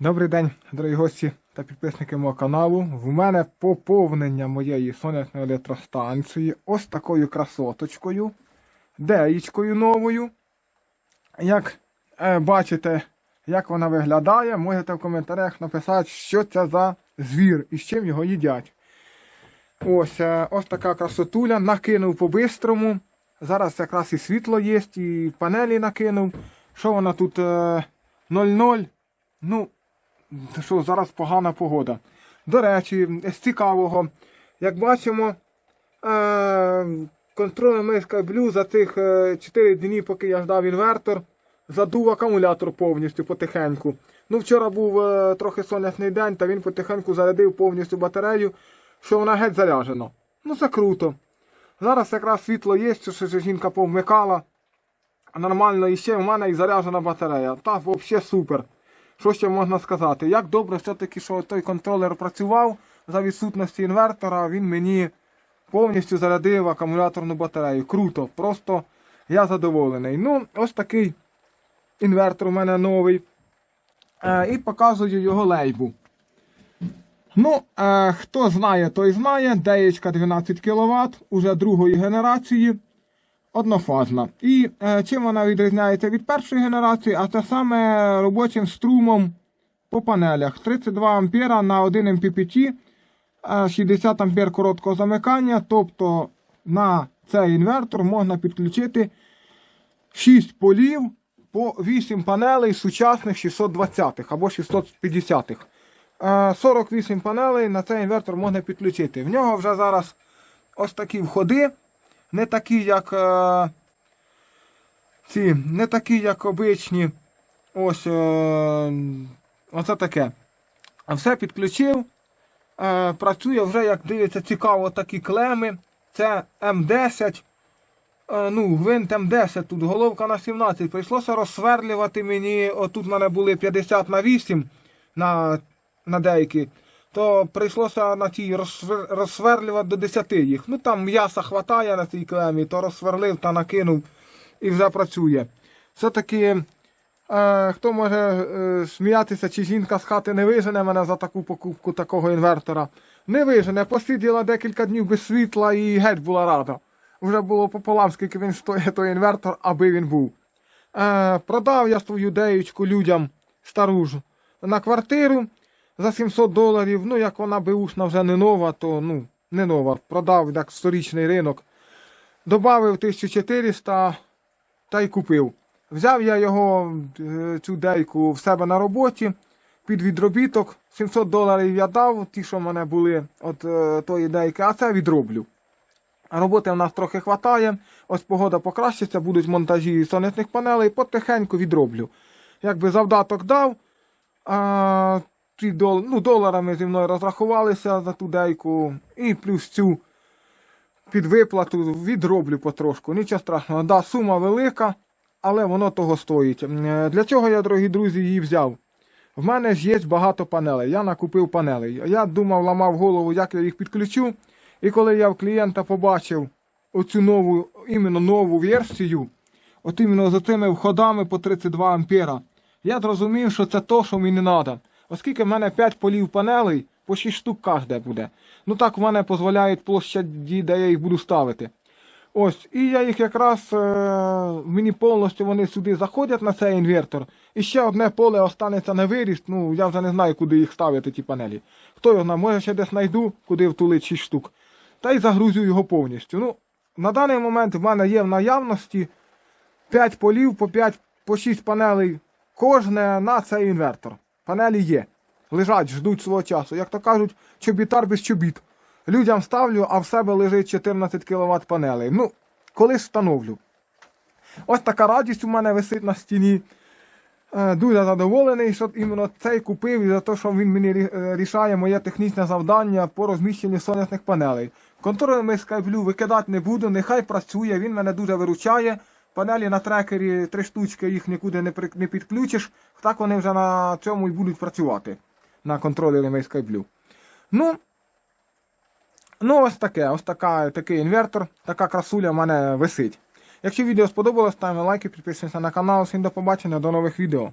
Добрий день, дорогі гості та підписники мого каналу. В мене поповнення моєї сонячної електростанції ось такою красоточкою, деєчкою новою. Як е, бачите, як вона виглядає, можете в коментарях написати, що це за звір і з чим його їдять. Ось, е, ось така красотуля, накинув по-бистрому. Зараз якраз і світло є, і панелі накинув. Що вона тут? е, 0,0. Ну, що зараз погана погода. До речі, з цікавого, як бачимо, е- контроль миска блю за цих е, 4 дні, поки я ждав інвертор, задув акумулятор повністю потихеньку. Ну, вчора був е, трохи сонячний день, та він потихеньку зарядив повністю батарею, що вона геть заряджена. Ну, це круто. Зараз якраз світло є, що жінка повмикала. Нормально і ще в мене і заряджена батарея. Так, взагалі супер. Що ще можна сказати? Як добре все-таки, що той контролер працював за відсутності інвертора, він мені повністю зарядив акумуляторну батарею. Круто, просто я задоволений. Ну, ось такий інвертор у мене новий. Е, і показую його лейбу. Ну, е, хто знає, той знає. Деєчка 12 кВт, уже другої генерації однофазна. І е, чим вона відрізняється від першої генерації, а це саме робочим струмом по панелях. 32 ампера на 1 MPPT, е, 60 ампер короткого замикання. Тобто на цей інвертор можна підключити 6 полів по 8 панелей сучасних 620-х або 650-х. Е, 48 панелей на цей інвертор можна підключити. В нього вже зараз ось такі входи не такі, як е, ці, не такі, як обичні. Ось е, оце таке. Все підключив. Е, працює вже, як дивиться, цікаво такі клеми. Це М10. Е, ну, гвинт М10, тут головка на 17. Прийшлося розсверлювати мені. Отут в мене були 50 на 8 на, на деякі то прийшлося на тій розсверлювати до 10 їх. Ну там м'яса хватає на цій клемі, то розсверлив та накинув і вже працює. Все-таки, е, хто може е, сміятися, чи жінка з хати не вижене мене за таку покупку такого інвертора. Не вижене, посиділа декілька днів без світла і геть була рада. Вже було пополам, скільки він стоїть той інвертор, аби він був. Е, продав я свою деючку людям стару ж на квартиру за 700 доларів. Ну, як вона беушна вже не нова, то ну, не нова. Продав як сторічний ринок. Добавив 1400 та й купив. Взяв я його, е, цю дейку, в себе на роботі під відробіток. 700 доларів я дав, ті, що в мене були от е, тої дейки, а це відроблю. Роботи в нас трохи хватає. Ось погода покращиться, будуть монтажі сонячних панелей, потихеньку відроблю. Якби завдаток дав, а, ті дол, ну, доларами зі мною розрахувалися за ту дейку, і плюс цю під виплату відроблю потрошку. Нічого страшного. Да, сума велика, але воно того стоїть. Е, Для чого я, дорогі друзі, її взяв? В мене ж є багато панелей. Я накупив панелей. Я думав, ламав голову, як я їх підключу. І коли я в клієнта побачив оцю нову, іменно нову версію, от іменно за тими входами по 32 ампера, я зрозумів, що це то, що мені треба. Оскільки в мене 5 полів панелей, по 6 штук кожне буде. Ну так в мене дозволяють площаді, де я їх буду ставити. Ось, і я їх якраз, е, мені повністю вони сюди заходять на цей інвертор. І ще одне поле останеться на виріст, ну я вже не знаю, куди їх ставити, ті панелі. Хто його знає, може ще десь знайду, куди втулить 6 штук. Та й загрузю його повністю. Ну, на даний момент в мене є в наявності 5 полів по 5 по 6 панелей кожне на цей інвертор. Панелі є. Лежать, ждуть свого часу. Як то кажуть, чобітар без чобіт. Людям ставлю, а в себе лежить 14 кВт панелей. Ну, колись встановлю. Ось така радість у мене висить на стіні. Е, Дуже задоволений, що іменно цей купив і за те, що він мені е, рішає моє технічне завдання по розміщенню сонячних панелей. Контрольний Skyblue викидати не буду, нехай працює, він мене дуже виручає. Панелі на трекері три штучки, їх нікуди не, при- не підключиш. Так вони вже на цьому і будуть працювати. На контролері Skyblue. Ну, ну ось таке, ось така, такий інвертор, така красуля в мене висить. Якщо відео сподобалось, ставимо лайки, підписуємося на канал. Всім до побачення, до нових відео.